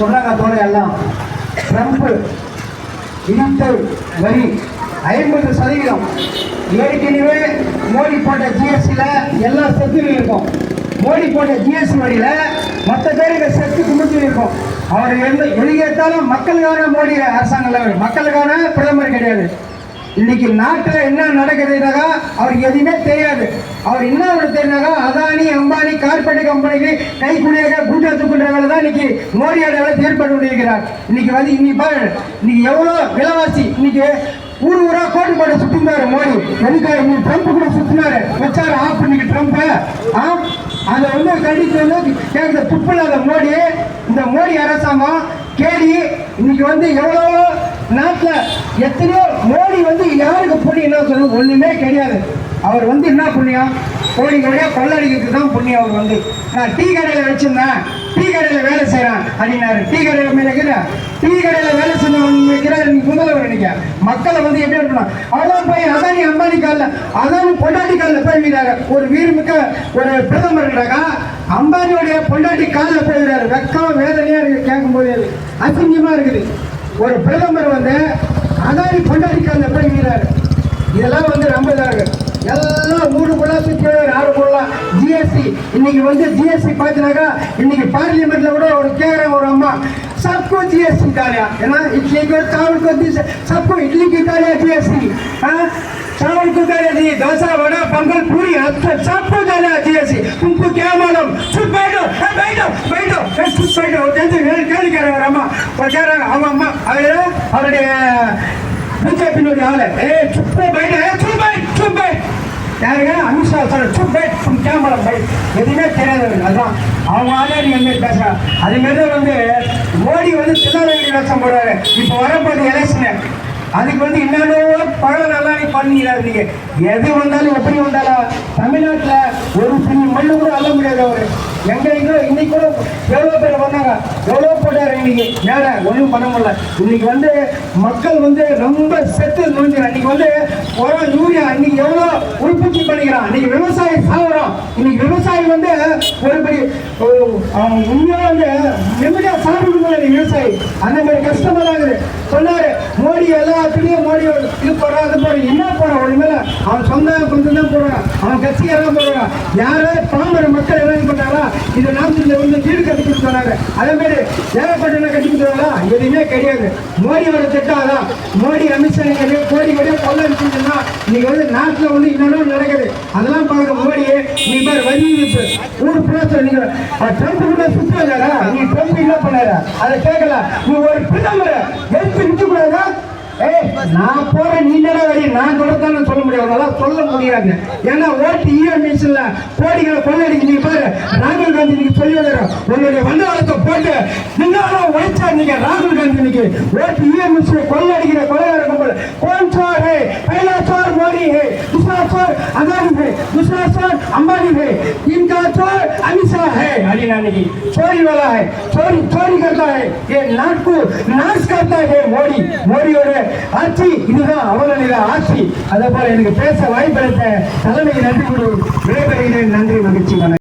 சொன்னாங்க தோழ எல்லாம். ட்ரம்ப் இடித்த வரி ஐம்பது சதவீதம். ஏற்கனவே மோடி போட்ட ஜிஎஸ்டியில் எல்லா செத்துலையும் இருக்கும். மோடி போட்ட ஜிஎஸ்டி வரியில் மற்ற பேருக்கு செத்து குமிச்சு இருக்கும். அவர் எந்த வெளியேற்றாலும் மக்களுக்கான மோடி அரசாங்கம் இல்லை. மக்களுக்கான பிரதமர் கிடையாது. இன்னைக்கு நாட்டில் என்ன நடக்குதுனாக்கா அவருக்கு எதுவுமே தெரியாது. அவர் என்ன அவருக்கு தெரியுனாக்கா அதானி அம்பானி கார்பரேட் கம்பெனிக்கு கை குடியாக பூஜை தூக்குன்ற வேலை தான் இன்னைக்கு மோடியோட வேலை ஏற்பட்டு கொண்டிருக்கிறார் இன்னைக்கு வந்து இன்னைக்கு பாரு இன்னைக்கு எவ்வளோ விலைவாசி இன்னைக்கு ஊர் ஊரா கோட்டு போட்டு சுத்தினாரு மோடி. எதுக்காக இன்னைக்கு ட்ரம்ப் கூட சுத்தினாரு? வச்சாரு ஆஃப் இன்னைக்கு ட்ரம்ப் ஆ? அதை வந்து கண்டித்து வந்து கேட்குற துப்பில்லாத மோடி. இந்த மோடி அரசாங்கம் கேடி இன்னைக்கு வந்து எவ்வளோ எத்தனையோ மோடி வந்து யாருக்கு புண்ணியம் என்ன சொல்லணும் ஒன்றுமே கிடையாது. அவர் வந்து என்ன புண்ணியம்? கோடி கோடியாக கொள்ளடிக்கிறதுக்கு தான் புண்ணியம் அவர் வந்து. நான் டீ கடையில் வச்சிருந்தேன். டீ கடையில் வேலை செய்கிறேன் அப்படின்னாரு. டீ கடையில் மேலே டீ கடையில் வேலை செஞ்சவன் வைக்கிறார் நீ முதல்வர் நினைக்க மக்களை வந்து எப்படி இருக்கணும்? அதான் போய் அதானி அம்பானி காலில் அதானி பொண்டாட்டி காலில் போய் மீறாரு ஒரு வீரமிக்க ஒரு பிரதமர்னாக்கா அம்பானியோடைய பொண்டாட்டி காலில் போயிடுறாரு வெக்கம் வேதனையாக இருக்குது கேட்கும்போது. அசிங்கமாக இருக்குது. ஒரு பிரதமர் வந்து அதானி பொண்டாட்டி காலில் போய் மீறாரு இதெல்லாம் வந்து ரொம்ப இதாக இருக்கு எல்லாம் ஊருக்குள்ள சுற்றி ஆறு போடலாம் ஜிஎஸ்டி இன்னைக்கு வந்து ஜிஎஸ்டி பார்த்தீங்கன்னாக்கா இன்னைக்கு பார்லிமெண்ட்ல கூட ஒரு கேட்குற ஒரு அம்மா सबको जीएसटी डाला है ना इडली को चावल को दिस- सबको इडली की डाला जीएसटी हाँ चावल को डाला जी डोसा वड़ा पंगल पूरी अच्छा सबको डाला जीएसटी तुमको क्या मालूम चुप बैठो ए, बैठो बैठो ए, चुप बैठो जैसे கேள்வி கேள்வி கேட்கிறாங்க அம்மா பிரச்சார அவங்க அம்மா அவர் அவருடைய பிஜேபியினுடைய ஆளு. ஏ சுப்பு பைட் ஏ சுப்பை பைட் யாருங்க? அமித்ஷா சார் சுப்பை கேமரா பை. எதுவுமே தெரியாது அதுதான் அவங்க ஆளே நீங்கள் வந்து பேசுறாங்க அதுமாரி தான் வந்து மோடி வந்து திருநெல்வேலி வேஷம் போடுறாரு இப்போ வரப்போது எலெக்ஷனு அதுக்கு வந்து என்னென்னவோ பழம் நல்லா நீ பண்ணிக்கிறாரு நீங்க. எது வந்தாலும் எப்படி வந்தாலும் தமிழ்நாட்டில் ஒரு புள்ளி மண்ணு கூட அள்ள முடியாது அவரு எங்க எங்க? இன்னைக்கு கூட எவ்வளோ பேர் வந்தாங்க? எவ்வளோ போட்டார் இன்னைக்கு? மேலே ஒன்றும் பண்ண முடியல. இன்னைக்கு வந்து மக்கள் வந்து ரொம்ப செத்து நுழைஞ்சிடும் இன்னைக்கு வந்து உரம் யூரியா இன்னைக்கு எவ்வளோ உற்பத்தி பண்ணிக்கிறான். இன்னைக்கு விவசாயி சாகுறோம் இன்னைக்கு விவசாயி வந்து ஒரு பெரிய ஓ, அவன் உண்மையாக வந்து நிம்மதியாக சாப்பிட்டு விவசாயி. அந்த மாதிரி கஷ்டமா தான் இருக்குது. சொன்னார் மோடி எல்லாத்துலேயும் மோடி இது போடுறான் அது போடுறான் என்ன போறான் ஒரு மேல அவன் சொந்த கொஞ்சம் தான் போடுறான். அவன் கட்சியெல்லாம் போடுறான். யாரோ பாமர மக்கள் இது பண்றாங்களா நாமத்தில் வந்து வீடு கட்டி கொடுத்தாங்க அதே மாதிரி ஏகப்பட்ட கட்டி கொடுத்தாங்களா எதுவுமே கிடையாது. மோடியோட திட்டம் அதான் மோடி அமித்ஷா நீங்க கோடி கோடியா கொள்ள அடிச்சீங்கன்னா நீங்க வந்து நாட்டில் வந்து இன்னொன்று நடக்குது. அதெல்லாம் பார்க்க மோடி நீ பேர் வரி விதிப்பு. ஊர் பிரச்சனை நீங்க ட்ரம்ப் கூட சுத்தி வந்தாரா நீ ட்ரம்ப் என்ன பண்ணார? அதை கேட்கல. நீ ஒரு பிரதமர் எடுத்து நிற்க கூடாதா? ஏய் நான் போறேன் நீ தானே வரி? நான் கொடுத்தானு சொல்ல அதெல்லாம் சொல்ல முடியாது ஏன்னா ஓட்டு இஎம்எஸ்ல கோடிகளை கொள்ளடிக்கு நீங்க பாரு ராகுல் காந்தி நீங்க சொல்லி வர்றோம் உங்களுடைய வண்டவாளத்தை போட்டு நீங்களும் உழைச்சா நீங்க ராகுல் காந்தி நீங்க ஓட்டு இஎம்எஸ்ல கொள்ளடிக்கிற கொலைகார கும்பல் कौन चोर है पहला चोर मोदी है दूसरा चोर अदानी है दूसरा चोर अंबानी है इनका चोर अमित शाह है हरियाणा की चोरी वाला है चोरी चोरी करता है ये नाट को नाश करता है மோடி மோடியோட ஆட்சி இதுதான் அவர்களுடைய ஆட்சி அதே போல எனக்கு பேச வாய்ப்பளித்த தலைமைக்கு நன்றி கூறி விடைபெறுகிறேன் நன்றி மகிழ்ச்சி வணக்கம்